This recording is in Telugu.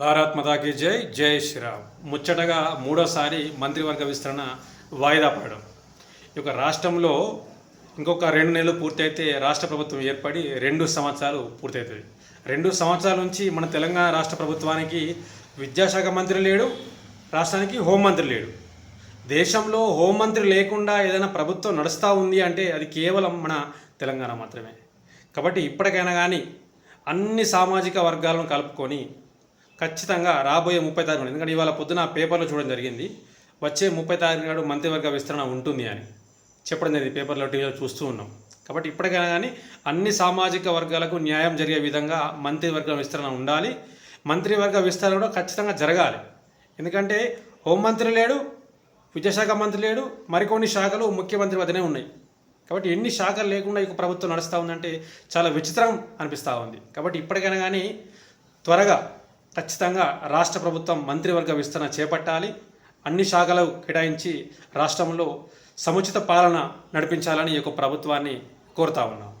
భారత్ మాతాకి జై జై శ్రీరామ్. ముచ్చటగా మూడోసారి మంత్రివర్గ విస్తరణ వాయిదా పడడం. ఈ యొక్క రాష్ట్రంలో ఇంకొక రెండు నెలలు పూర్తయితే రాష్ట్ర ప్రభుత్వం ఏర్పడి రెండు సంవత్సరాలు పూర్తవుతుంది రెండు సంవత్సరాల నుంచి మన తెలంగాణ రాష్ట్ర ప్రభుత్వానికి విద్యాశాఖ మంత్రి లేడు రాష్ట్రానికి హోంమంత్రి లేడు. దేశంలో హోంమంత్రి లేకుండా ఏదైనా ప్రభుత్వం నడుస్తూ ఉంది అంటే అది కేవలం మన తెలంగాణ మాత్రమే. కాబట్టి ఇప్పటికైనా కానీ అన్ని సామాజిక వర్గాలను కలుపుకొని ఖచ్చితంగా రాబోయే ముప్పై తారీఖు ఎందుకంటే ఇవాళ పొద్దున పేపర్లో చూడడం జరిగింది. వచ్చే ముప్పై తారీఖు నాడు మంత్రివర్గ విస్తరణ ఉంటుంది అని చెప్పడం జరిగింది పేపర్లో టీవీలో చూస్తూ ఉన్నాం. కాబట్టి ఇప్పటికైనా కానీ అన్ని సామాజిక వర్గాలకు న్యాయం జరిగే విధంగా మంత్రివర్గ విస్తరణ ఉండాలి. మంత్రివర్గ విస్తరణ కూడా ఖచ్చితంగా జరగాలి. ఎందుకంటే హోంమంత్రి లేడు విద్యాశాఖ మంత్రి లేడు మరికొన్ని శాఖలు ముఖ్యమంత్రి వద్దనే ఉన్నాయి. కాబట్టి ఎన్ని శాఖలు లేకుండా ఈ ప్రభుత్వం నడుస్తూ ఉందంటే చాలా విచిత్రం అనిపిస్తూ ఉంది. కాబట్టి ఇప్పటికైనా కానీ త్వరగా ఖచ్చితంగా రాష్ట్ర ప్రభుత్వం మంత్రివర్గ విస్తరణ చేపట్టాలి. అన్ని శాఖలు కేటాయించి రాష్ట్రంలో సముచిత పాలన నడిపించాలని ఈ యొక్క ప్రభుత్వాన్ని కోరుతా ఉన్నాం.